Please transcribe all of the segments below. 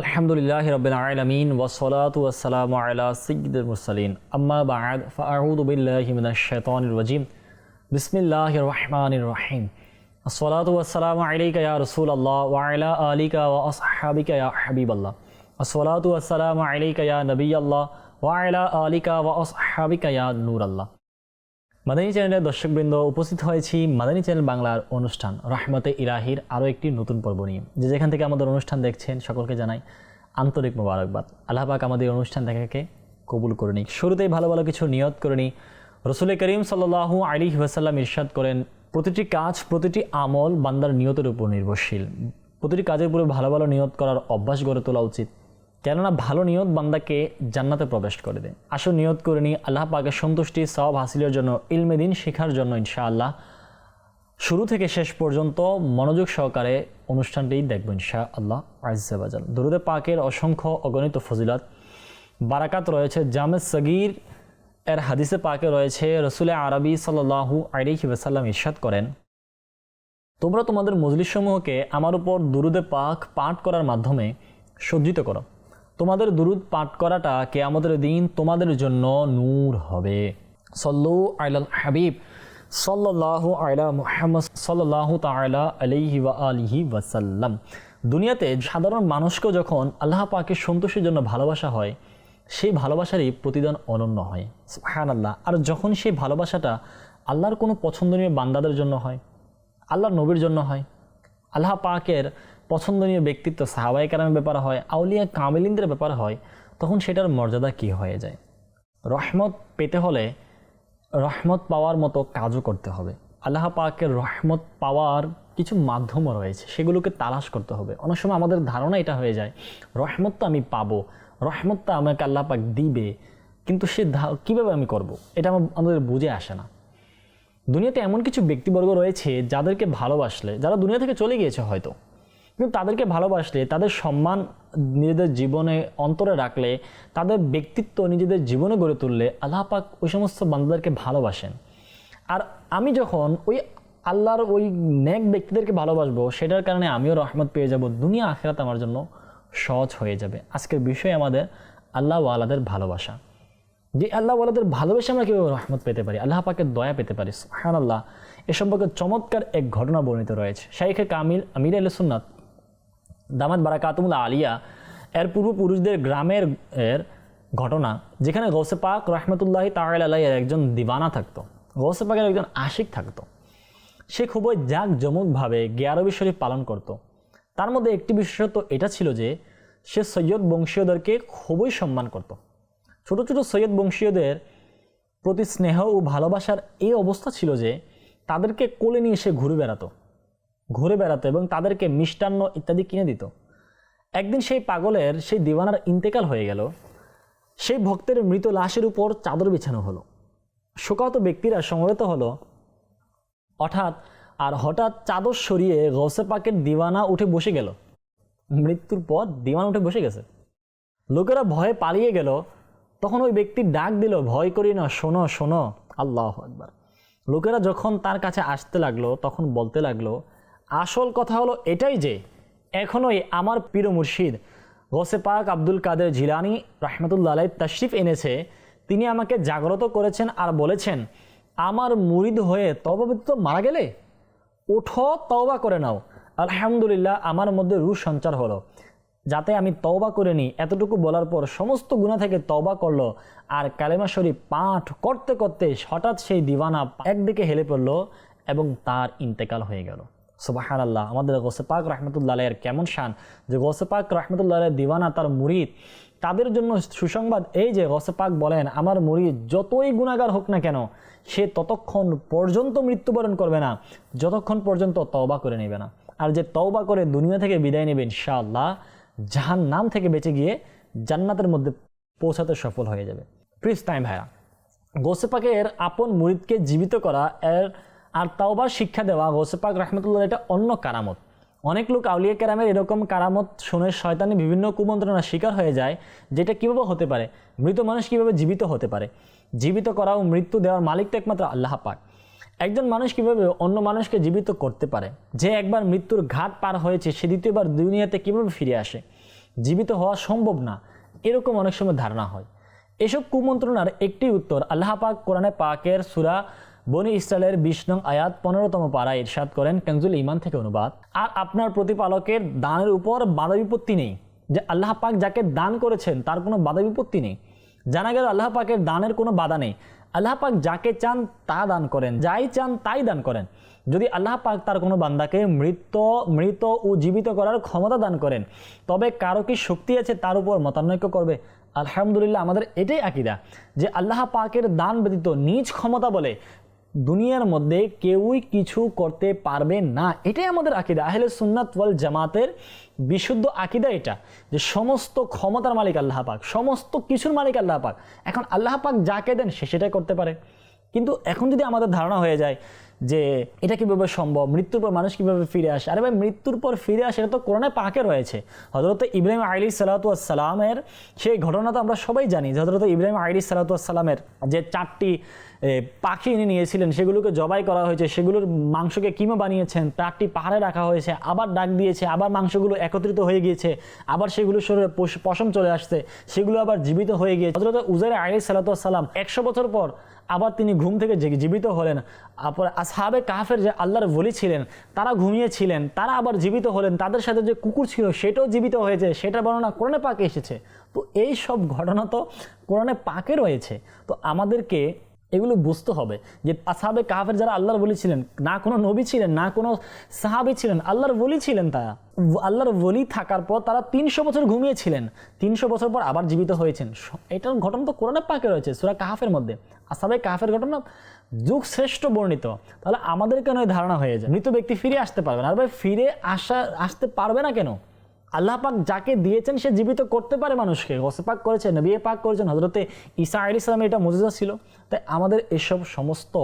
الحمد لله رب العالمین والصلاة والسلام علی سید المرسلين اما بعد، فاعوذ باللہ من الشیطان الرجیم. بسم اللہ الرحمن الرحیم. الصلاة والسلام عليك یا رسول الله وعلى آلك وأصحابك یا حبیب اللہ. الصلاة والسلام عليك يا نبي الله وعلى آلك وأصحابك یا نور اللہ. মাদানী চ্যানেলের দর্শকবৃন্দ উপস্থিত হয়েছি মাদানী চ্যানেল বাংলার অনুষ্ঠান রহমতে ইলাহির আরও একটি নতুন পর্ব নিয়ে। যে যেখান থেকে আমাদের অনুষ্ঠান দেখছেন, সকলকে জানাই আন্তরিক মোবারকবাদ। আল্লাহ পাক আমাদের অনুষ্ঠান দেখাকে কবুল করে নিক। শুরুতেই ভালো ভালো কিছু নিয়ত করে নিই। রসুল করিম সাল্লাহু আলী ওয়াসাল্লাম ইরশাদ করেন, প্রতিটি কাজ, প্রতিটি আমল বান্দার নিয়তের উপর নির্ভরশীল। প্রতিটি কাজের উপরে ভালো ভালো নিয়ত করার অভ্যাস গড়ে তোলা উচিত। কেননা ভালো নিয়ত বান্দাকে জান্নাতে প্রবেশ করে দেয়। আসো নিয়ত করে নিই আল্লাহ পাকের সন্তুষ্টি সব হাসিলের জন্য ইলমে দিন শেখার জন্য ইনশাআল্লাহ। শুরু থেকে শেষ পর্যন্ত মনোযোগ সহকারে অনুষ্ঠানটি দেখব ইনশা আল্লাহ আজাল দরুদে পাকের অসংখ্য অগণিত ফজিলত, বারাকাত রয়েছে। জামেদ সগির এর হাদিসে পাকে রয়েছে, রসুলে আরবি সাল্লাহু আলিহি ওসাল্লাম ইরশাদ করেন, তোমরা তোমাদের মজলিসসমূহকে আমার উপর দুরুদে পাক পাঠ করার মাধ্যমে সজ্জিত করো। তোমাদের দুরুদ পাঠ করাটা কে আমাদের দিন তোমাদের জন্য নূর হবে। সল্লু আইলাল হাবিব সাল্লাহ আয়লা মুহাম্মদ সাল্লাহ তালা আলিহি ওয়া আলিহি ওয়াসাল্লাম। দুনিয়াতে সাধারণ মানুষকে যখন আল্লাহ পাকে সন্তোষের জন্য ভালোবাসা হয়, সেই ভালোবাসারই প্রতিদান অনন্য হয়। হ্যান আল্লাহ আর যখন সেই ভালোবাসাটা আল্লাহর কোনো পছন্দনীয় বান্দাদের জন্য হয়, আল্লাহর নবীর জন্য হয়, আল্লাহ পাকের পছন্দনীয় ব্যক্তিত্ব সাহাবাই কারামের ব্যাপার হয়, আউলিয়া কামিলিনদের ব্যাপার হয়, তখন সেটার মর্যাদা কি হয়ে যায়? রহমত পেতে হলে রহমত পাওয়ার মতো কাজও করতে হবে। আল্লাহ পাকের রহমত পাওয়ার কিছু মাধ্যমও রয়েছে, সেগুলোকে তালাশ করতে হবে। অনেক সময় আমাদের ধারণা এটা হয়ে যায়, রহমত তো আমি পাবো তো আমাকে আল্লাহ পাক দিবে, কিন্তু সে কীভাবে আমি করব। এটা আমাদের বুঝে আসে না। দুনিয়াতে এমন কিছু ব্যক্তিবর্গ রয়েছে যাদেরকে ভালোবাসলে, যারা দুনিয়া থেকে চলে গিয়েছে হয়তো। কিন্তু তাদেরকে ভালোবাসলে, তাদের সম্মান নিজেদের জীবনে অন্তরে রাখলে, তাদের ব্যক্তিত্ব নিজেদের জীবনে গড়ে তুললে আল্লাহ পাক ওই সমস্ত বান্দাদেরকে ভালোবাসেন। আর আমি যখন ওই আল্লাহর ওই নেক ব্যক্তিদেরকে ভালোবাসবো, সেটার কারণে আমিও রহমত পেয়ে যাব, দুনিয়া আখেরাত আমার জন্য সহজ হয়ে যাবে। আজকের বিষয় আমাদের আল্লাহ আলাদের ভালোবাসা। যে আল্লাহ আলাদের ভালোবেসে আমরা কীভাবে রহমত পেতে পারি, আল্লাহ পাকে দয়া পেতে পারি হান আল্লাহ এ সম্পর্কে চমৎকার এক ঘটনা বর্ণিত রয়েছে। শাইখে কামিল আমির আল সুন্নাত দামাত বারাকাতুমুল আলিয়া এর পূর্বপুরুষদের গ্রামের এর ঘটনা, যেখানে গৌসে পাক রহমতুল্লাহ এর একজন দিবানা থাকতো গৌসে পাকের একজন আশিক থাকতো সে খুবই জাক জমকভাবে গিয়ারবি শরীফ পালন করত। তার মধ্যে একটি বিশেষত্ব এটা ছিল যে, সে সৈয়দ বংশীয়দেরকে খুবই সম্মান করত। ছোট ছোট সৈয়দ বংশীয়দের প্রতি স্নেহ ও ভালোবাসার এই অবস্থা ছিল যে, তাদেরকে কোলে নিয়ে সে ঘুরে বেড়াতো ঘুরে বেড়াতো এবং তাদেরকে মিষ্টান্ন ইত্যাদি কিনে দিত। একদিন সেই পাগলের সেই দিওয়ানার ইন্তেকাল হয়ে গেল। সেই ভক্তের মৃত লাশের উপর চাদর বিছানো হলো। শোকাহত ব্যক্তিরা সমবেত হলো। অর্থাৎ আর হঠাৎ চাদর সরিয়ে গৌসে পাকের দিওয়ানা উঠে বসে গেল। মৃত্যুর পর দিওয়ানা উঠে বসে গেছে। লোকেরা ভয়ে পালিয়ে গেল। তখন ওই ব্যক্তি ডাক দিল, ভয় করি না, শোনো শোনো, আল্লাহ একবার লোকেরা যখন তার কাছে আসতে লাগল, তখন বলতে লাগল আসল কথা হলো এটাই যে, এখনোই আমার প্রিয় মুর্শিদ গোসে পাক আব্দুল কাদের জিলানি রহমতুল্লাহ আলাই তশরিফ এনেছে। তিনি আমাকে জাগ্রত করেছেন আর বলেছেন, আমার মুরিদ হয়ে তবা তো মারা গেলে? ওঠো, তওবা করে নাও। আলহামদুলিল্লাহ আমার মধ্যে রু সঞ্চার হলো। যাতে আমি তওবা করে নিই, এতটুকু বলার পর সমস্ত গুণা থেকে তওবা করল আর কালেমা শরীফ পাঠ করতে করতে হঠাৎ সেই দিওয়ানা একদিকে হেলে পড়ল এবং তার ইন্তেকাল হয়ে গেল। সুবাহান আল্লাহ আমাদের গোসেপাক রহমতুল্লাহ এর কেমন শান? যে গোসেপাক রহমতুল্লাহ দিওয়ানা তার মুরিদ, তাদের জন্য সুসংবাদ এই যে গোসেপাক বলেন, আমার মুরিদ যতই গুণাগার হোক না কেন, সে ততক্ষণ পর্যন্ত মৃত্যুবরণ করবে না, যতক্ষণ পর্যন্ত তওবা করে নেবে না। আর যে তওবা করে দুনিয়া থেকে বিদায় নেবে ইনশাআল্লাহ জাহান নাম থেকে বেঁচে গিয়ে জান্নাতের মধ্যে পৌঁছাতে সফল হয়ে যাবে। প্রিস টাইম ভাইয়া গোসেপাকের আপন মুরিদকে জীবিত করা এর আর তাওবার শিক্ষা দেওয়া গোসেপাক রহমতুল্লাহ এটা অন্য কারামত। অনেক লোক আউলিয়া কেরামের এরকম কারামত শুনে শয়তানি বিভিন্ন কুমন্ত্রণার শিকার হয়ে যায়, যেটা কীভাবে হতে পারে? মৃত মানুষ কীভাবে জীবিত হতে পারে? জীবিত করা ও মৃত্যু দেওয়ার মালিক তো একমাত্র আল্লাহ পাক। একজন মানুষ কীভাবে অন্য মানুষকে জীবিত করতে পারে? যে একবার মৃত্যুর ঘাট পার হয়েছে, সে দ্বিতীয়বার দুনিয়াতে কীভাবে ফিরে আসে? জীবিত হওয়া সম্ভব না, এরকম অনেক সময় ধারণা হয়। এসব কুমন্ত্রণার একটি উত্তর আল্লাহ পাক কোরআনে পাকের সুরা বনি ইসরায়েলের বিশ নং আয়াত পনেরোতম পাড়া ইরশাদ করেন কেনজুল ইমান থেকে অনুবাদ। আর আপনার প্রতিপালকের দানের উপর বাধা বিপত্তি নেই। যে আল্লাহ পাক যাকে দান করেছেন, তার কোনো বাধা বিপত্তি নেই। জানা গেল আল্লাহ পাকের দানের কোনো বাধা নেই। আল্লাহ পাক যাকে চান তা দান করেন, যাই চান তাই দান করেন। যদি আল্লাহ পাক তার কোনো বান্দাকে মৃত মৃত ও জীবিত করার ক্ষমতা দান করেন, তবে কারও কি শক্তি আছে তার উপর মতানৈক্য করবে? আলহামদুলিল্লাহ, আমাদের এটাই আকিদা। যে আল্লাহ পাকের দান ব্যতীত নিজ ক্ষমতা বলে দুনিয়ার মধ্যে কেউই কিছু করতে পারবে না। এটাই আমাদের আকিদা। আহলে সুন্নাত ওয়াল জামাতের বিশুদ্ধ আকিদা এটা যে সমস্ত ক্ষমতার মালিক আল্লাহ পাক, সমস্ত কিছুর মালিক আল্লাহ পাক। এখন আল্লাহ পাক যাকে দেন সে সেটাই করতে পারে। কিন্তু এখন যদি আমাদের ধারণা হয়ে যায় যে এটা কীভাবে সম্ভব? মৃত্যুর পর মানুষ কীভাবে ফিরে আসে? আরে ভাই, মৃত্যুর পর ফিরে আসে, এটা তো কোরআনে পাকে রয়েছে। হজরত ইব্রাহিম আলী সালাতামের সেই ঘটনা তো আমরা সবাই জানি হজরত ইব্রাহিম আলী সালাতামের যে চারটি পাখি এনে নিয়েছিলেন, সেগুলোকে জবাই করা হয়েছে, সেগুলোর মাংসকে কিমা বানিয়েছেন, চারটি পাহাড়ে রাখা হয়েছে, আবার ডাক দিয়েছে, আবার মাংসগুলো একত্রিত হয়ে গিয়েছে, আবার সেগুলো শরীরে পশম চলে আসছে, সেগুলো আবার জীবিত হয়ে গিয়েছে। হজরত উজাইর আলী সালাতাম একশো বছর পর আবার তিনি ঘুম থেকে জীবিত হলেন। আপর আসহাবে কাহাফের যে আল্লাহর বলি ছিলেন, তারা ঘুমিয়েছিলেন, তারা আবার জীবিত হলেন। তাদের সাথে যে কুকুর ছিল, সেটাও জীবিত হয়েছে। সেটা বর্ণনা কোরআনে পাকে এসেছে। তো এই সব ঘটনা তো কোরআনে পাকে রয়েছে। তো আমাদেরকে এগুলো বুঝতে হবে যে আসহাবে কাফের যারা আল্লাহর বলি ছিলেন, না কোনো নবী ছিলেন, না কোনো সাহাবি ছিলেন, আল্লাহর বলি ছিলেন তারা। আল্লাহর বলি থাকার পর তারা তিনশো বছর ঘুমিয়েছিলেন, তিনশো বছর পর আবার জীবিত হয়েছেন। এটার ঘটনা তো কোরআনে পাকে রয়েছে, সুরা কাহাফের মধ্যে। আসাবে কাহাফের ঘটনা যুগ শ্রেষ্ঠ বর্ণিত, তাহলে আমাদের কেন ধারণা হয়ে যায়। মৃত ব্যক্তি ফিরে আসতে পারবে না। আর ভাই, ফিরে আসা, আসতে পারবে না কেন? আল্লাহ পাক যাকে দিয়েছেন সে জীবিত করতে পারে মানুষকে। পাক করেছেন, নবী পাক করেছেন হজরতে ঈসা আলী ইসলামের এটা মজুজা ছিল। তাই আমাদের এসব সমস্ত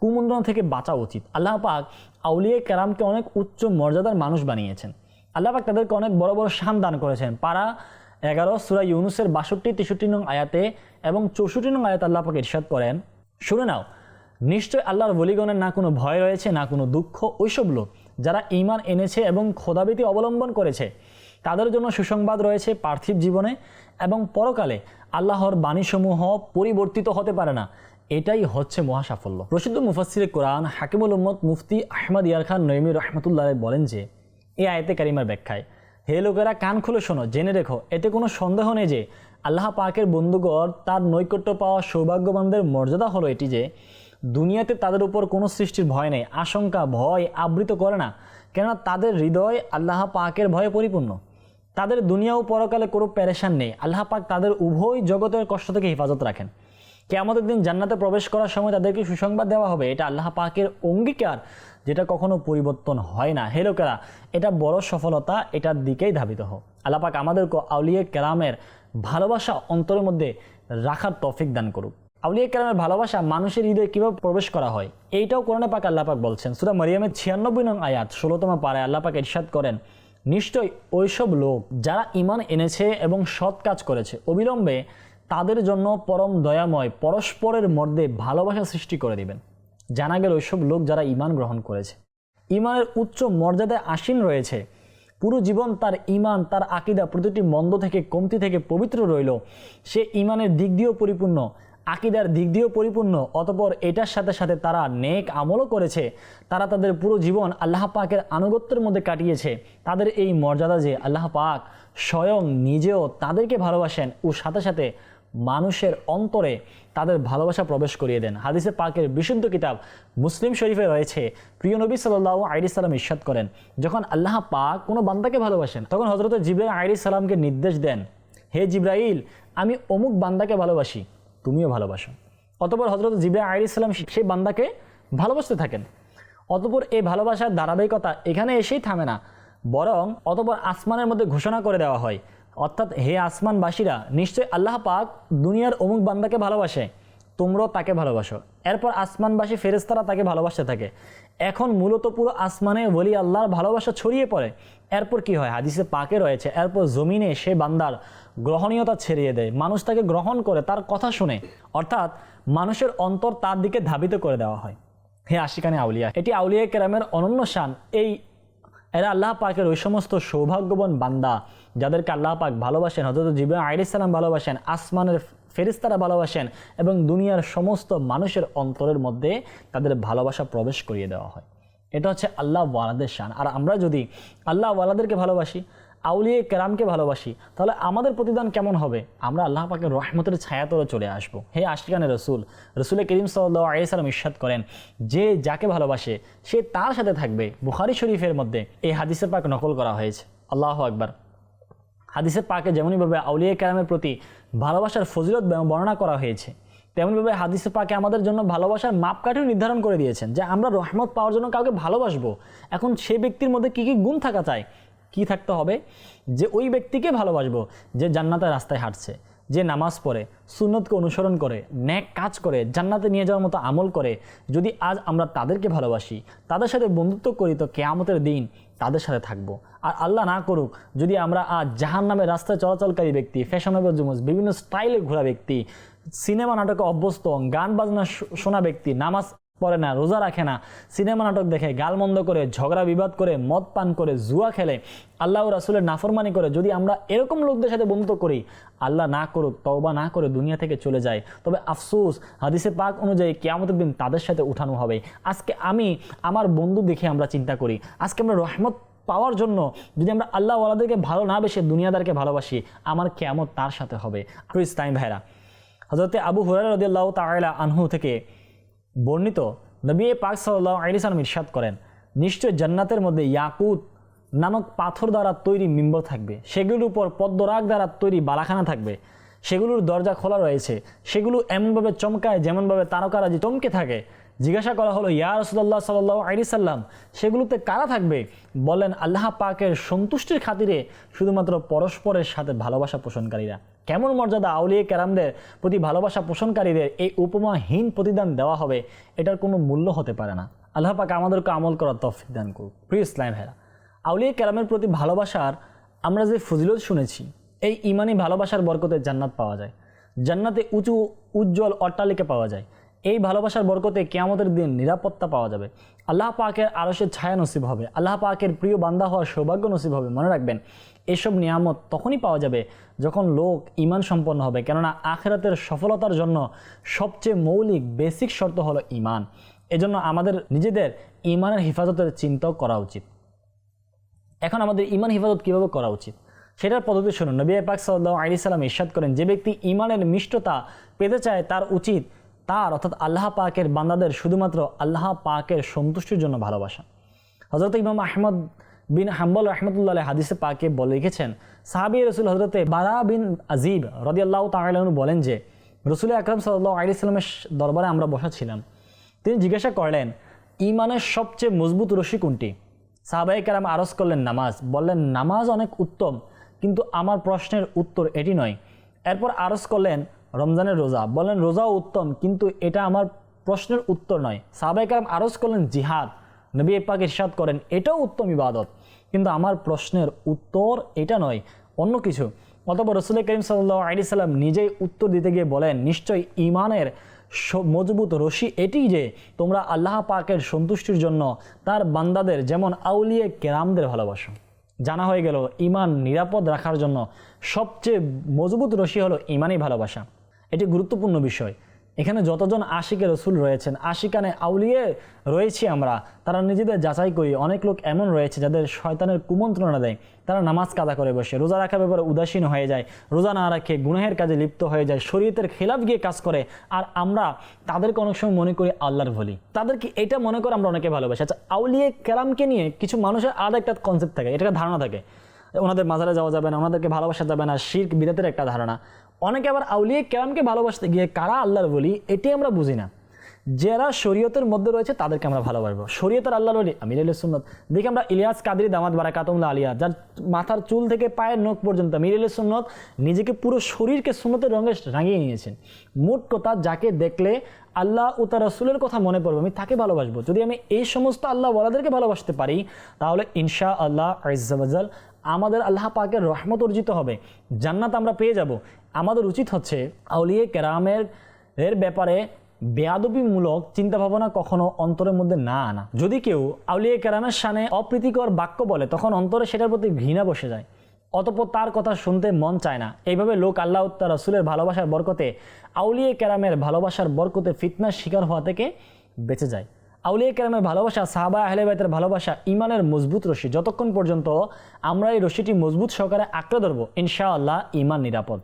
কুমন্ত্রণ থেকে বাঁচা উচিত। আল্লাহ পাক আউলিয়ে কেরামকে অনেক উচ্চ মর্যাদার মানুষ বানিয়েছেন। আল্লাহ পাক তাদেরকে অনেক বড় বড় শান দান করেছেন। পারা এগারো, সুরা ইউনুসের বাষট্টি, তেষট্টি নং আয়াতে এবং চৌষট্টি নং আয়াত আল্লাহ পাক ইরশাদ করেন। শুনে নাও, নিশ্চয় আল্লাহর বলিগণের না কোনো ভয় রয়েছে, না কোনো দুঃখ, ওইসব লোক যারা ঈমান এনেছে এবং খোদাবিতি অবলম্বন করেছে। তাদের জন্য সুসংবাদ রয়েছে পার্থিব জীবনে এবং পরকালে আল্লাহর বাণীসমূহ পরিবর্তিত হতে পারে না। এটাই হচ্ছে মহা সাফল্য প্রসিদ্ধ মুফাসির কোরআন হাকিমুল উম্মদ মুফতি আহমদ ইয়ার খান নইমি রহমতুল্লাহ বলেন যে এই আয়তে কারিমার ব্যাখ্যায়, হে লোকেরা, কান খুলে শোনো, জেনে রেখো, এতে কোনো সন্দেহ নেই যে, আল্লাহ পাকের বন্ধুগর তার নৈকট্য পাওয়া সৌভাগ্যবানদের মর্যাদা হলো এটি যে, দুনিয়াতে তাদের উপর কোনো সৃষ্টির ভয় নেই, আশঙ্কা, ভয় আবৃত করে না। কেননা তাদের হৃদয় আল্লাহ পাকের ভয়ে পরিপূর্ণ। তাদের দুনিয়া ও পরকালে কোনো প্যারেশান নেই। আল্লাহ পাক তাদের উভয় জগতের কষ্ট থেকে হেফাজত রাখেন। কেয়ামতের দিন জান্নাতে প্রবেশ করার সময় তাদেরকে সুসংবাদ দেওয়া হবে। এটা আল্লাহ পাকের অঙ্গীকার, যেটা কখনো পরিবর্তন হয় না। হে লোকেরা, এটা বড় সফলতা, এটার দিকেই ধাবিত হোক আল্লাহ পাক আমাদেরকে আউলিয়ে কেরামের ভালোবাসা অন্তরের মধ্যে রাখার তফিক দান করুক। আউলিয়া কেরামের ভালোবাসা মানুষের হৃদয়ে কীভাবে প্রবেশ করা হয়, এইটাও কোরআনে পাক আল্লাহ পাক বলছেন। সুরা মরিয়ামের ছিয়ানব্বই নং আয়াত, ষোলোতম পাড়ায় আল্লাহ পাক ইরশাদ করেন নিশ্চয় ওইসব লোক যারা ইমান এনেছে এবং সৎ কাজ করেছে। অবিলম্বে তাদের জন্য পরম দয়াময় পরস্পরের মধ্যে ভালোবাসা সৃষ্টি করে দিবেন। জানা গেল ওইসব লোক যারা ইমান গ্রহণ করেছে। ইমানের উচ্চ মর্যাদায় আসীন রয়েছে। পুরো জীবন তার ইমান তার আকিদা প্রতিটি মন্দ থেকে কমতি থেকে পবিত্র রইল। সে ইমানের দিক দিয়েও পরিপূর্ণ। আকিদার দিক দিয়েও পরিপূর্ণ, অতপর এটার সাথে সাথে তারা নেক আমলও করেছে। তারা তাদের পুরো জীবন আল্লাহ পাকের আনুগত্যের মধ্যে কাটিয়েছে। তাদের এই মর্যাদা যে আল্লাহ পাক স্বয়ং নিজেও তাদেরকে ভালোবাসেন ও সাথে সাথে মানুষের অন্তরে তাদের ভালোবাসা প্রবেশ করিয়ে দেন। হাদিসে পাকের বিশুদ্ধ কিতাব মুসলিম শরীফে রয়েছে। প্রিয় নবী সাল্লাহ আইরি সালাম ইস্বাদ করেন, যখন আল্লাহ পাক কোনো বান্দাকে ভালোবাসেন, তখন হজরত জিব্রাইল আইরি সালামকে নির্দেশ দেন, হে জিব্রাইল, আমি অমুক বান্দাকে ভালোবাসি। তুমিও ভালোবাসো। অতপর হজরত জিবে আলি ইসলাম সেই বান্দাকে ভালোবাসতে থাকেন। অতপর এই ভালোবাসার ধারাবাহিকতা এখানে এসেই থামে না। বরং অতপর আসমানের মধ্যে ঘোষণা করে দেওয়া হয়। অর্থাৎ হে আসমানবাসীরা নিশ্চয় আল্লাহ পাক দুনিয়ার অমুক বান্দাকে ভালোবাসে। তোমরাও তাকে ভালোবাসো। এরপর আসমানবাসী ফেরেস্তারা তাকে ভালোবাসতে থাকে। এখন মূলত পুরো আসমানে বলি আল্লাহর ভালোবাসা ছড়িয়ে পড়ে। এরপর কি হয়? হাদিসে পাকে রয়েছে, এরপর জমিনে সে বান্দার গ্রহণীয়তা ছেড়িয়ে দেয়। মানুষ তাকে গ্রহণ করে, তার কথা শুনে। অর্থাৎ মানুষের অন্তর তার দিকে ধাবিত করে দেওয়া হয়। হে আশিকানে আউলিয়া, এটি আউলিয়া কেরামের অনন্য শান। এই, এরা আল্লাহ পাকের ওই সমস্ত সৌভাগ্যবান বান্দা, যাদেরকে আল্লাহ পাক ভালোবাসেন হজরত জিবা আইসালাম ভালোবাসেন, আসমানের ফেরিস্তারা ভালোবাসেন এবং দুনিয়ার সমস্ত মানুষের অন্তরের মধ্যে তাদের ভালোবাসা প্রবেশ করিয়ে দেওয়া হয়। এটা হচ্ছে আল্লাহ ওয়ালাদের শান। আর আমরা যদি আল্লাহ ওয়ালাদেরকে ভালোবাসি, আউলিয়ে কেরামকে ভালোবাসি, তাহলে আমাদের প্রতিদান কেমন হবে? আমরা আল্লাহ পাকে রহমতের ছায়াতলে চলে আসব। হে আশিকানে রসুল রসুল করিম সাল্লাহ আলিয়াল্লাম ইস্বাদ করেন, যে যাকে ভালোবাসে, সে তার সাথে থাকবে। বুখারি শরীফের মধ্যে এই হাদিসের পাক নকল করা হয়েছে। আল্লাহ আকবার। হাদিসের পাকে যেমনইভাবে আউলিয়া কেরামের প্রতি ভালোবাসার ফজিলত বর্ণনা করা হয়েছে। তেমনভাবে হাদিসের পাকে আমাদের জন্য ভালোবাসার মাপকাঠিও নির্ধারণ করে দিয়েছেন যে আমরা রহমত পাওয়ার জন্য কাউকে ভালোবাসবো। এখন সে ব্যক্তির মধ্যে কী কী গুণ থাকা চায় কি থাকতে হবে? যে ওই ব্যক্তিকে ভালোবাসবো যে জান্নাতের রাস্তায় হাঁটছে, যে নামাজ পড়ে, সুন্নতকে অনুসরণ করে, ন্যাক কাজ করে, জান্নাতে নিয়ে যাওয়ার মতো আমল করে। যদি আজ আমরা তাদেরকে ভালোবাসি, তাদের সাথে বন্ধুত্ব করি, তো কেয়ামতের দিন তাদের সাথে থাকব। আর আল্লাহ না করুক, যদি আমরা আজ জাহান নামের রাস্তায় চলাচলকারী ব্যক্তি ফ্যাশনেবল জুমুস, বিভিন্ন স্টাইলে ঘোরা ব্যক্তি সিনেমা নাটকে অভ্যস্ত, গান বাজনা শোনা ব্যক্তি, নামাজ পড়ে না, রোজা রাখে না। সিনেমা নাটক দেখে গালমন্দ করে, ঝগড়া বিবাদ করে, মদ পান করে, জুয়া খেলে, আল্লাহ রাসুলের নাফরমানি করে। যদি আমরা এরকম লোকদের সাথে বন্ধুত্ব করি, আল্লাহ না করুক, তওবা না করে দুনিয়া থেকে চলে যায়। তবে আফসোস, হাদিসে পাক অনুযায়ী কেয়ামতের দিন তাদের সাথে উঠানো হবে। আজকে আমি আমার বন্ধু দেখে আমরা চিন্তা করি। আজকে আমরা রহমত পাওয়ার জন্য যদি আমরা আল্লাহ ওয়ালাদেরকে ভালো না বেশি দুনিয়াদারকে ভালোবাসি, আমার কেয়ামত তার সাথে হবে। ইসলাম ভাইরা হজরতে আবু হুরার রদিয়াল্লাহ তাআলা আনহু থেকে বর্ণিত নবী পাক সাল্লাহ আলি সালাম ইরশাদ করেন, নিশ্চয় জান্নাতের মধ্যে ইয়াকুত নামক পাথর দ্বারা তৈরি মিম্বর থাকবে, সেগুলোর উপর পদ্মরাগ দ্বারা তৈরি বালাখানা থাকবে, সেগুলোর দরজা খোলা রয়েছে, সেগুলো এমনভাবে চমকায় যেমনভাবে তারকারাজি চমকে থাকে। জিজ্ঞাসা করা হলো, ইয়া রসুল্লাহ সাল্লাহ আলি সাল্লাম সেগুলোতে কারা থাকবে? বলেন, আল্লাহ পাকের সন্তুষ্টির খাতিরে শুধুমাত্র পরস্পরের সাথে ভালোবাসা পোষণকারীরা। কেমন মর্যাদা আউলিয়ে ক্যারামদের প্রতি ভালোবাসা পোষণকারীদের এই উপমাহীন প্রতিদান দেওয়া হবে, এটার কোনো মূল্য হতে পারে না। আল্লাহ পাক আমাদেরকে আমল করার তফিক দান করুক। প্রিয় ইসলাম ভাইরা আউলিয়া ক্যারামের প্রতি ভালোবাসার আমরা যে ফজিলত শুনেছি, এই ইমানি ভালোবাসার বরকতে জান্নাত পাওয়া যায়। জান্নাতে উঁচু, উজ্জ্বল অট্টালিকা পাওয়া যায়। এই ভালোবাসার বরকতে কেয়ামতের দিন নিরাপত্তা পাওয়া যাবে। আল্লাহ পাকের আরসের ছায়া নসিব হবে। আল্লাহ পাকের প্রিয় বান্দা হওয়ার সৌভাগ্য নসিব হবে। মনে রাখবেন এসব নিয়ামত তখনই পাওয়া যাবে যখন লোক ইমান সম্পন্ন হবে। কেননা আখেরাতের সফলতার জন্য সবচেয়ে মৌলিক বেসিক শর্ত হলো ইমান এজন্য আমাদের নিজেদের ইমানের হেফাজতের চিন্তাও করা উচিত। এখন আমাদের ইমান হেফাজত কীভাবে করা উচিত? সেটার পদ্ধতি শুনুন। নবী পাক সাল্লাহ আলি সাল্লাম ইস্বাদ করেন, যে ব্যক্তি ইমানের মিষ্টতা পেতে চায় তার উচিত তার, অর্থাৎ আল্লাহ পাকের বান্দাদের, শুধুমাত্র আল্লাহ পাকের সন্তুষ্টির জন্য ভালোবাসা। হজরত ইমাম আহমদ বিন হাম্বল রহমতুল্লাহ হাদিসে পাকে বলে লিখেছেন, সাহাবি রসুল হজরতে বারা বিন আজিব রদিয়াল্লাহ তালু বলেন যে, রসুল আকরম সাল্লাহ আলি সাল্লামের দরবারে আমরা বসা ছিলাম তিনি জিজ্ঞাসা করলেন ইমানের সবচেয়ে মজবুত রশি কোনটি? সাহাবাই কারাম আরজ করলেন, নামাজ। বললেন, নামাজ অনেক উত্তম, কিন্তু আমার প্রশ্নের উত্তর এটি নয়। এরপর আরজ করলেন, রমজানের রোজা। বললেন, রোজাও উত্তম, কিন্তু এটা আমার প্রশ্নের উত্তর নয়। সাহাবাই কারাম আরজ করলেন, জিহাদ। নবী পাক ইরশাদ করেন, এটাও উত্তম ইবাদত। কিন্তু আমার প্রশ্নের উত্তর এটা নয়, অন্য কিছু। অতপর রসুল করিম সাল্লাহ আলি সাল্লাম নিজেই উত্তর দিতে গিয়ে বলেন, নিশ্চয়ই ইমানের মজবুত রশি এটি যে, তোমরা আল্লাহ পাকের সন্তুষ্টির জন্য তার বান্দাদের যেমন আউলিয়ে কেরামদের ভালোবাসো। জানা হয়ে গেল ইমান নিরাপদ রাখার জন্য সবচেয়ে মজবুত রশি হলো ইমানই ভালোবাসা। এটি গুরুত্বপূর্ণ বিষয়। এখানে যতজন আশিকে রসুল রয়েছেন, আশিকানে আউলিয়ে রয়েছি আমরা। তারা নিজেদের যাচাই করি। অনেক লোক এমন রয়েছে যাদের শয়তানের কুমন্ত্রণা দেয়। তারা নামাজ কাদা করে বসে। রোজা রাখার ব্যাপারে উদাসীন হয়ে যায়। রোজা না রাখে, গুনাহের কাজে লিপ্ত হয়ে যায়। শরীয়তের খেলাফ গিয়ে কাজ করে। আর আমরা তাদেরকে অনেক সময় মনে করি আল্লাহর ভলি। তাদেরকে এটা মনে করে আমরা অনেকে ভালোবাসি। আচ্ছা আউলিয়ে কেরামকে নিয়ে কিছু মানুষের আলাদা একটা কনসেপ্ট থাকে। এটা ধারণা থাকে। ওনাদের মাজারে যাওয়া যাবে না, ওনাদেরকে ভালোবাসা যাবে না। শির্ক বিরাতের একটা ধারণা। অনেকে আবার আউলিয়ে কেরামকে ভালোবাসতে গিয়ে কারা আল্লাহর বলি এটি আমরা বুঝি না। যারা শরীয়তের মধ্যে রয়েছে, তাদেরকে আমরা ভালোবাসবো। শরীয়তের আল্লাহর বলি আমির আল সুন্নত। দেখি আমরা ইলিয়াস কাদরি দামাত বারাকাতুল্লাহ আলিয়া, যার মাথার চুল থেকে পায়ের নখ পর্যন্ত। আমির আল সুন্নত নিজেকে পুরো শরীরকে সুন্নতের রঙে রাঙিয়ে নিয়েছেন। মোট কথা, যাকে দেখলে আল্লাহ ও তার রসুলের কথা মনে পড়বে, আমি তাকে ভালোবাসবো। যদি আমি এই সমস্ত আল্লাহ ওয়ালাদেরকে ভালোবাসতে পারি, তাহলে ইনশা আল্লাহ আইজাল আমাদের আল্লাহ পাকের রহমত অর্জিত হবে। জান্নাত আমরা পেয়ে যাব। আমাদের উচিত হচ্ছে আউলিয়ে কেরামের এর ব্যাপারে বেয়াদবিমূলক চিন্তা ভাবনা কখনো অন্তরের মধ্যে না আনা। যদি কেউ আউলিয়া কেরামের সানে অপ্রীতিকর বাক্য বলে, তখন অন্তরে সেটার প্রতি ঘৃণা বসে যায়। অতপর তার কথা শুনতে মন চায় না। এইভাবে লোক আল্লাহ তার রসুলের ভালোবাসার বরকতে, আউলিয়া কেরামের ভালোবাসার বরকতে ফিতনার শিকার হওয়া থেকে বেঁচে যায়। আউলিয়া কেরামের ভালোবাসা, সাহাবা আহলে বাইতের ভালোবাসা ইমানের মজবুত রশি যতক্ষণ পর্যন্ত আমরা এই রশিটি মজবুত সহকারে আঁকড়ে ধরবো, ইনশাআল্লাহ ইমান নিরাপদ।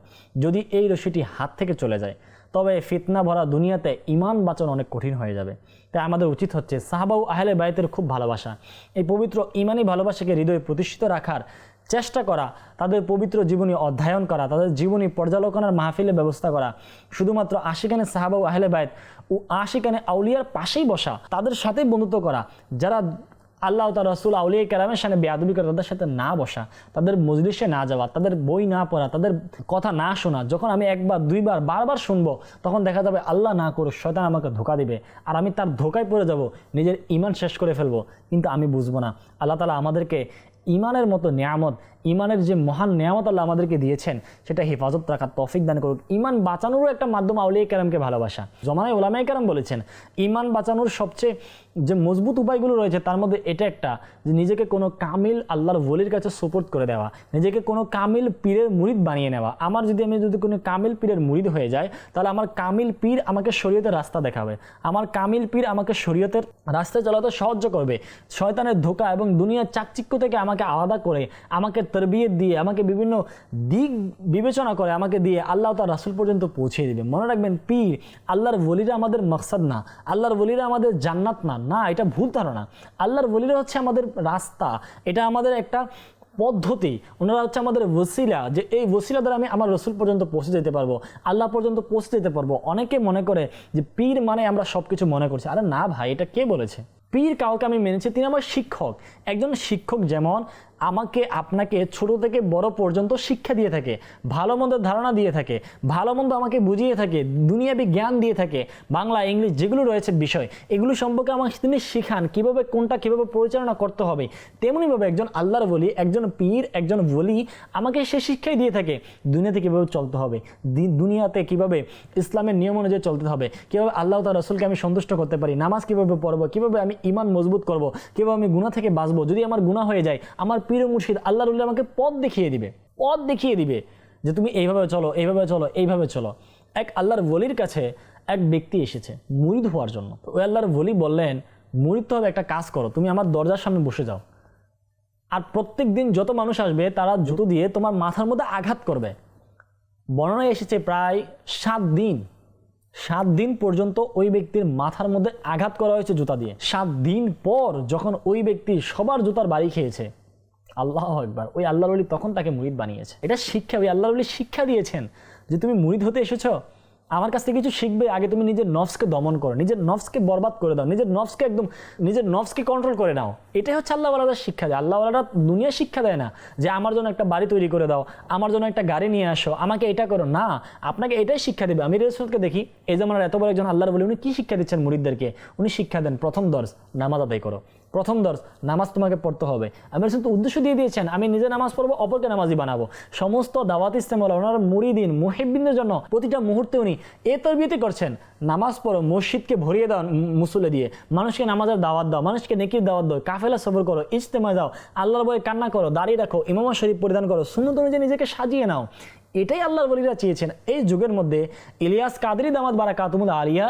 যদি এই রশিটি হাত থেকে চলে যায়, তবে ফিতনা ভরা দুনিয়াতে ইমান বাঁচানো অনেক কঠিন হয়ে যাবে। তাই আমাদের উচিত হচ্ছে। সাহাবাউ আহলে বাইতের খুব ভালোবাসা। এই পবিত্র ইমানি ভালোবাসাকে হৃদয়ে প্রতিষ্ঠিত রাখার চেষ্টা করা, তাদের পবিত্র জীবনী অধ্যয়ন করা, তাদের জীবনী পর্যালোচনার মাহফিলের ব্যবস্থা করা, শুধুমাত্র আশিকানে সাহাবাউ আহলে বাইত ও আশিকানে আউলিয়ার পাশেই বসা, তাদের সাথে বন্ধুত্ব করা, যারা আল্লাহ তার রসুল আউলিয়া কেরামের সামনে বেয়াদবি করে তাদের সাথে না বসা, তাদের মজলিসে না যাওয়া, তাদের বই না পড়া, তাদের কথা না শোনা, যখন আমি একবার, দুইবার, বারবার শুনব, তখন দেখা যাবে আল্লাহ না করুক, শয়তান আমাকে ধোকা দিবে। আর আমি তার ধোকায় পড়ে যাব, নিজের ইমান শেষ করে ফেলব। কিন্তু আমি বুঝব না। আল্লাহ তালা আমাদেরকে ইমানের মতো নিয়ামত ইমানের যে মহান নিয়ামত আল্লাহ আমাদেরকে দিয়েছেন, সেটা হেফাজত রাখার তফিক দান করুক। ইমান বাঁচানোরও একটা মাধ্যম আউলিয়া কেরামকে ভালোবাসা। জমানায় ওলামাই কেরাম বলেছেন, ইমান বাঁচানোর সবচেয়ে যে মজবুত উপায়গুলো রয়েছে, তার মধ্যে এটা একটা যে নিজেকে কোনো কামিল আল্লাহর বলির কাছে সুপোর্ট করে দেওয়া, নিজেকে কোনো কামিল পীরের মুরিদ বানিয়ে নেওয়া। আমার যদি আমি যদি কোনো কামিল পীরের মুরিদ হয়ে যায় তাহলে আমার কামিল পীর আমাকে শরীয়তের রাস্তা দেখাবে। আমার কামিল পীর আমাকে শরীয়তের রাস্তায় চালাতে সাহায্য করবে। শয়তানের ধোকা এবং দুনিয়ার চাকচিক্য থেকে আমাকে আলাদা করে, আমাকে তরবিয়ত দিয়ে আমাকে বিভিন্ন দিক বিবেচনা করে আমাকে দিয়ে আল্লাহ তার রাসুল পর্যন্ত পৌঁছে দিবে। মনে রাখবেন, পীর, আল্লাহর বলিরা আমাদের মকসাদ না। আল্লাহর বলিরা আমাদের জান্নাত না। না, এটা ভুল ধারণা। আল্লাহর বলিরা হচ্ছে আমাদের রাস্তা। এটা আমাদের একটা পদ্ধতি। ওনারা হচ্ছে আমাদের ওসিলা। যে এই ওসিলা দ্বারা আমি আমার রসুল পর্যন্ত পৌঁছে যেতে পারব, আল্লাহ পর্যন্ত পৌঁছে যেতে পারব। অনেকে মনে করে যে পীর মানে আমরা সব কিছু মনে করছি। আরে না ভাই, এটা কে বলেছে? পীর কাউকে আমি মেনেছি, তিনি আমার শিক্ষক। একজন শিক্ষক যেমন আমাকে আপনাকে ছোট থেকে বড় পর্যন্ত শিক্ষা দিয়ে থাকে, ভালো মন্দের ধারণা দিয়ে থাকে, ভালো মন্দ আমাকে বুঝিয়ে থাকে, দুনিয়াবি জ্ঞান দিয়ে থাকে, বাংলা, ইংলিশ যেগুলো রয়েছে বিষয়, এগুলো সম্পর্কে আমাকে তিনি শিখান, কীভাবে কোনটা কীভাবে পরিচালনা করতে হবে। তেমনিভাবে একজন আল্লাহর বলি, একজন পীর, একজন বলি আমাকে সে শিক্ষাই দিয়ে থাকে, দুনিয়াতে কীভাবে চলতে হবে দুনিয়াতে কীভাবে ইসলামের নিয়ম অনুযায়ী চলতে হবে, কীভাবে আল্লাহ তার রসুলকে আমি সন্তুষ্ট করতে পারি, নামাজ কীভাবে পড়ব, কীভাবে আমি ইমান মজবুত করব, কীভাবে আমি গুণা থেকে বাঁচবো, যদি আমার গুণা হয়ে যায়, আমার পীর মুর্শিদ আল্লাহ রুল্লাহ আমাকে পথ দেখিয়ে দিবে, পথ দেখিয়ে দিবে যে তুমি এইভাবে চলো এইভাবে চলো এইভাবে চলো। এক আল্লাহর বলির কাছে এক ব্যক্তি এসেছে মুরিদ হওয়ার জন্য। ওই আল্লাহর বলি বললেন, মুরিদ তো হবে, একটা কাজ করো, তুমি আমার দরজার সামনে বসে যাও। আর প্রত্যেক দিন যত মানুষ আসবে, তারা জুতো দিয়ে তোমার মাথার মধ্যে আঘাত করবে। বর্ণনায় এসেছে প্রায় সাত দিন। সাত দিন পর্যন্ত ওই ব্যক্তির মাথার মধ্যে আঘাত করা হয়েছে জুতা দিয়ে। সাত দিন পর যখন ওই ব্যক্তি সবার জুতার বাড়ি খেয়েছে আল্লাহ একবার ওই আল্লাহ আলী তখন তাকে মুরিদ বানিয়েছে। এটা শিক্ষা, ওই আল্লাহ আলী শিক্ষা দিয়েছেন যে তুমি মুরিদ হতে এসেছ, আমার কাছ থেকে কিছু শিখবে, আগে তুমি নিজের নফসকে দমন করো, নিজের নফসকে বরবাদ করে দাও, নিজের নফসকে একদম, নিজের নফসকে কন্ট্রোল করে নাও। এটাই হচ্ছে আল্লাহ আলাদা শিক্ষা। দেয় আল্লাহ আলাদা দুনিয়া শিক্ষা দেয় না, যে আমার জন্য একটা বাড়ি তৈরি করে দাও, আমার জন্য একটা গাড়ি নিয়ে আসো, আমাকে এটা করো। না, আপনাকে এটাই শিক্ষা দেবে। আমি রেসুলকে দেখি, এই যেমন এত বড় একজন আল্লাহর বলে উনি কি শিক্ষা দিচ্ছেন মুরিদদেরকে? উনি শিক্ষা দেন, প্রথম দর্শ নামাজ আদায় করো। প্রথম দর্শ নামাজ তোমাকে পড়তে হবে। আমি তো উদ্দেশ্য দিয়ে দিয়েছেন, আমি নিজে নামাজ পড়ব, অপরকে নামাজি বানাবো। সমস্ত দাওয়াত ইস্তেমল ওনার মুরিদিন মুহিবিনদের জন্য প্রতিটা মুহূর্তে উনি এ তরবিয়তি করছেন। নামাজ পড়ো, মসজিদকে ভরিয়ে দাও মুসুলে দিয়ে। মানুষকে নামাজের দাওয়াত দাও, মানুষকে নেকির দাওয়াত দাও, কাফেলা সফর করো ইজতেমা দাও আল্লাহর বয়ে কান্না করো, দাঁড়িয়ে রাখো ইমামা শরীফ পরিধান করো, সুন্নত অনুযায়ী নিজেকে সাজিয়ে নাও। এটাই আল্লাহর বলিরা চেয়েছেন। এই যুগের মধ্যে ইলিয়াস, কাদরি, দামাত বারা কাতুমুল আলিয়া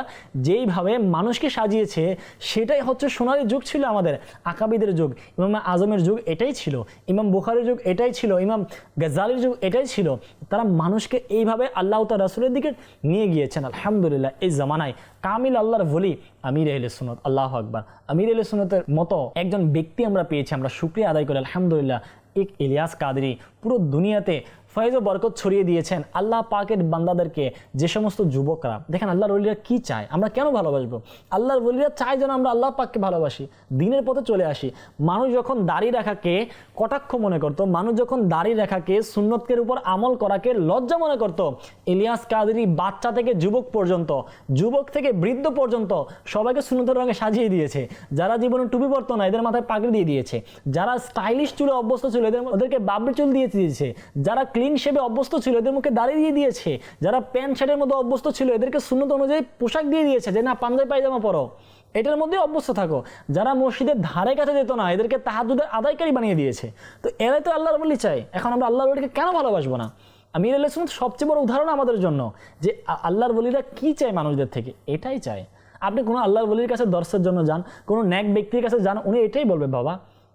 যেইভাবে মানুষকে সাজিয়েছে, সেটাই হচ্ছে সোনালী যুগ ছিল আমাদের, আকাবিদের যুগ, ইমাম আজমের যুগ এটাই ছিল, ইমাম বুখারির যুগ এটাই ছিল, ইমাম গজালির যুগ এটাই ছিল। তারা মানুষকে এইভাবে আল্লাহ তার রাসুলের দিকে নিয়ে গিয়েছেন। আলহামদুলিল্লাহ, এই জামানায় কামিল আল্লাহর বলি আমির এহলে সুনত আল্লাহ আকবার। আমির এহলে সুনতের মতো একজন ব্যক্তি আমরা পেয়েছি, আমরা শুক্রিয়া আদায় করি, আলহামদুলিল্লাহ। এক ইলিয়াস, কাদরি, পুরো দুনিয়াতে ফয়েজ ও বরকত ছড়িয়ে দিয়েছেন আল্লাহ পাকের বান্দাদেরকে, যে সমস্ত যুবকরা। দেখেন আল্লাহর ওলিরা কি চায়? আমরা কেন ভালোবাসবো? আল্লাহর ওলিরা চায় যেন আমরা আল্লাহ পাককে ভালোবাসি, দিনের পথে চলে আসি। মানুষ যখন দাড়ি রাখাকে কটাক্ষ মনে করত, মানুষ যখন দাড়ি রাখাকে সুন্নতকের উপর আমল করাকে লজ্জা মনে করত, ইলিয়াস কাদেরি বাচ্চা থেকে যুবক পর্যন্ত, যুবক থেকে বৃদ্ধ পর্যন্ত সবাইকে সুন্নতের রঙে সাজিয়ে দিয়েছে। যারা জীবনে টুপি পরতো না, এদের মাথায় পাগড়ি দিয়ে দিয়েছে। যারা স্টাইলিশ চুলে অভ্যস্ত ছিল, এদের ওদেরকে বাবরি চুল দিয়ে দিয়েছে। যারা ক্লিন শেপে অভ্যস্ত ছিল, এদের মুখে দাঁড়িয়ে দিয়ে দিয়েছে। যারা প্যান্ট শার্টের মধ্যে অভ্যস্ত ছিল, এদেরকে শূন্যত অনুযায়ী পোশাক দিয়ে দিয়েছে যে, না, পাঞ্জাবি পায়জামা পরো। এটার মধ্যে অভ্যস্ত থাকো। যারা মসজিদের ধারে কাছে যেত না, এদেরকে তাহাজুদের আদায়কারী বানিয়ে দিয়েছে। তো এরাই তো আল্লাহর বলি চাই এখন আমরা আল্লাহর বলিকে কেন ভালোবাসবো না? আমির আল্লাহ সবচেয়ে বড় উদাহরণ আমাদের জন্য, যে আল্লাহর বলিরা কি চায় মানুষদের থেকে? এটাই চায়। আপনি কোনো আল্লাহর বলির কাছে দর্শের জন্য যান, কোনো ন্যাক ব্যক্তির কাছে যান, উনি এটাই বলবে, বাবা,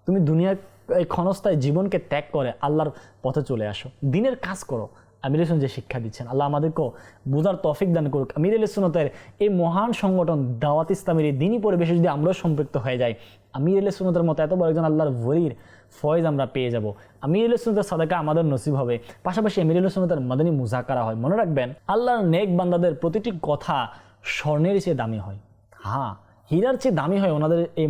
তুমি দুনিয়ার এই ক্ষণস্থায় জীবনকে ত্যাগ করে আল্লাহর পথে চলে আসো। দিনের কাজ করো। আমির ইসলাম যে শিক্ষা দিচ্ছেন, আল্লাহ আমাদেরকেও বোঝার তফিক দান করুক। আমির সুনতের এই মহান সংগঠন দাওয়াত ইসলামের এই দিনই পরিবেশে যদি আমরাও সম্পৃক্ত হয়ে যাই, আমির সুনতের মতো এত বড় একজন আল্লাহর ভরির ফয়েজ আমরা পেয়ে যাব। আমির সুনতের সাদাকা আমাদের নসিব হবে। পাশাপাশি আমির সুনতের মাদানী মুজাকারা হয়। মনে রাখবেন, আল্লাহর নেক বান্দাদের প্রতিটি কথা স্বর্ণের চেয়ে দামি হয়। হ্যাঁ হীরার চেয়ে দামি হয় ওনাদের এই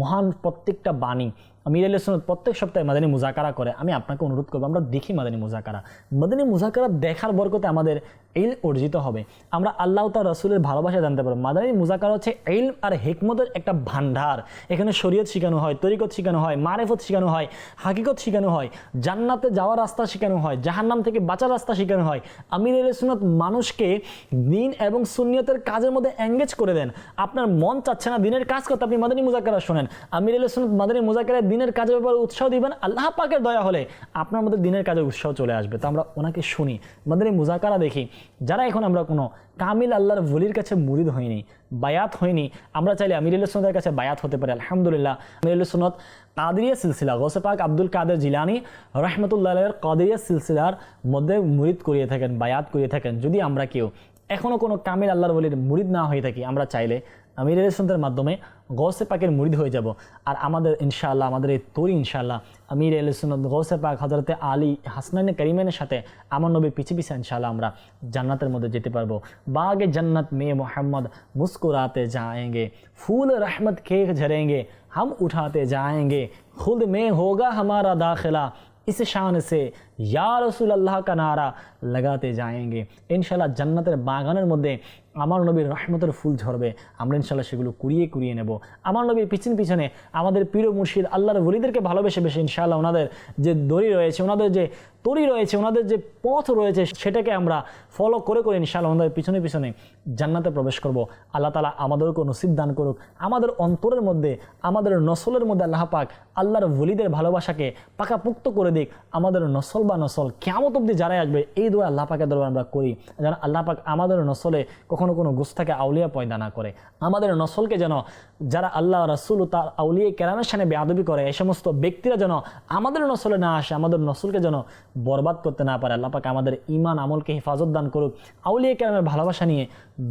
মহান প্রত্যেকটা বাণী। আমির সুনত প্রত্যেক সপ্তাহে মাদানী মুজাকারা করে, আমি আপনাকে অনুরোধ করব, আমরা দেখি মাদানী মুজাকারা। মাদানী মুজাকারা দেখার বরকতে আমাদের এইল অর্জিত হবে। আমরা আল্লাহ তার রসুলের ভালোবাসা জানতে পারব। মাদানী মুজাকার হচ্ছে এল আর হেকমতের একটা ভান্ডার এখানে শরীয়ত শেখানো হয়, তরিকত শেখানো হয়, মারেফত শেখানো হয়, হাকিকত শেখানো হয়, জান্নাতে যাওয়ার রাস্তা শেখানো হয়, জাহান্নাম থেকে বাঁচার রাস্তা শেখানো হয়। আমির সুনত মানুষকে দিন এবং সুনিয়তের কাজের মধ্যে এঙ্গেজ করে দেন। আপনার মন চাচ্ছে না দিনের কাজ করতে, আপনি মাদানী মুজাকারা শোনেন। আমির সুনত মাদানী মুজাকারায় দিনের কাজের ব্যাপারে উৎসাহ দিবেন, আল্লাহ পাকের দয়া হলে আপনার মধ্যে দিনের কাজে উৎসাহ চলে আসবে। তো আমরা ওনাকে শুনি। মাদানী মুজাকারা দেখি যারা এখন আমরা কোনো কামিল আল্লাহর ভলির কাছে মুরিদ হয়নি বায়াত হয়নি আমরা চাইলে আমির সনদের কাছে বায়াত হতে পারি, আলহামদুলিল্লাহ। আমির সনদ কাদরিয়া সিলসিলা গোসেপাক আব্দুল কাদের জিলানি রহমতুল্লাহ কাদরিয়া সিলসিলার মধ্যে মুরিদ করিয়ে থাকেন, বায়াত করিয়ে থাকেন। যদি আমরা কেউ এখনও কোনো কামিল আল্লাহর বলির মুরিদ না হয়ে থাকি, আমরা চাইলে আমির সুনতের মাধ্যমে গৌসে পাকের মুরিদ হয়ে যাব আর আমাদের ইনশাআল্লাহ আমাদের এই তরি ইনশাআল্লাহ আমির আল সুনত গৌসে পাক হজরতে আলী হাসনাইনে করিমেনের সাথে আমার নবী পিছিয়ে পিছিয়ে ইনশাআল্লাহ আমরা জান্নাতের মধ্যে যেতে পারবো বাগে জান্নাত মে মোহাম্মদ मुस्कुराते जाएंगे फूल रहमत के झरेंगे हम उठाते जाएंगे खुद में होगा हमारा दाखिला इस शान से ইয়া রসুল আল্লাহ কা নারা লাগাতে যায়গে ইনশাল্লাহ জান্নাতের বাগানের মধ্যে আমার নবীর রহমতের ফুল ঝরবে আমরা ইনশাল্লাহ সেগুলো কুড়িয়ে কুড়িয়ে নেব। আমার নবীর পিছন পিছনে আমাদের প্রিয় মুর্শিদ আল্লাহর বলিদেরকে ভালোবেসে বেশি ইনশাআল্লাহ ওনাদের যে দড়ি রয়েছে, ওনাদের যে তরি রয়েছে, ওনাদের যে পথ রয়েছে, সেটাকে আমরা ফলো করে করে ইনশাল্লাহ ওনাদের পিছনে পিছনে জান্নাতে প্রবেশ করব। আল্লাহ তালা আমাদেরকে নসিব দান করুক। আমাদের অন্তরের মধ্যে, আমাদের নসলের মধ্যে আল্লাহ পাক আল্লাহর বলিদের ভালোবাসাকে পাকাপুক্ত করে দিক। আমাদের নসল বা নসল কেমন অব্দি যারাই আসবে, এই দোয়া আল্লাহ পাকের দরবার আমরা করি। যেন আল্লাহ পাক আমাদের নসলে কখনো কোনো গুস্তাকে আউলিয়া পয়দা না করে। আমাদের নসলকে যেন যারা আল্লাহ, রাসুল তার আউলিয়া কেরামের সামনে বেয়াদবি করে, এই সমস্ত ব্যক্তিরা যেন আমাদের নসলে না আসে, আমাদের নসলকে যেন বরবাদ করতে না পারে। আল্লাহ পাক আমাদের ইমান আমলকে হেফাজত দান করুক। আউলিয়া কেরামের ভালোবাসা নিয়ে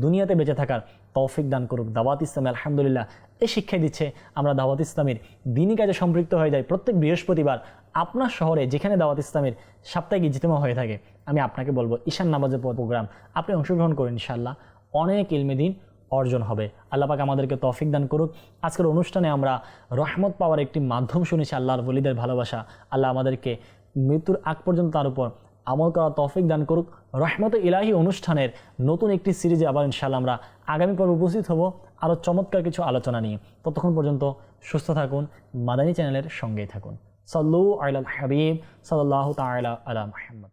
দুনিয়াতে বেঁচে থাকার তৌফিক দান করুক। দাওয়াত ইসলাম, আলহামদুলিল্লাহ। এই শিক্ষাই দিচ্ছে আমরা দাওয়াত ইসলামের দিনই কাজে সম্পৃক্ত হয়ে যাই প্রত্যেক বৃহস্পতিবার। আপনার শহরে যেখানে দাওয়াত ইসলামের সাপ্তাহিক ইজতেমা হয়ে থাকে, আমি আপনাকে বলব ঈশান নামাজের প্রোগ্রাম আপনি অংশগ্রহণ করুন ইনশাল্লাহ অনেক ইলমে দিন অর্জন হবে। আল্লাহ পাক আমাদেরকে তফিক দান করুক। আজকের অনুষ্ঠানে আমরা রহমত পাওয়ার একটি মাধ্যম শুনেছি আল্লাহর বলিদের ভালোবাসা। আল্লাহ আমাদেরকে মৃত্যুর আগ পর্যন্ত তার উপর আমল করা তফিক দান করুক। রহমত ইলাহি অনুষ্ঠানের নতুন একটি সিরিজে আবার ইনশাল্লাহ আমরা আগামী পর্ব উপস্থিত হব। আরও চমৎকার কিছু আলোচনা নিয়ে। ততক্ষণ পর্যন্ত সুস্থ থাকুন, মাদানী চ্যানেলের সঙ্গেই থাকুন। সাল্লু আল হাবিব সাল্লাহ তালা আলা মাহমদ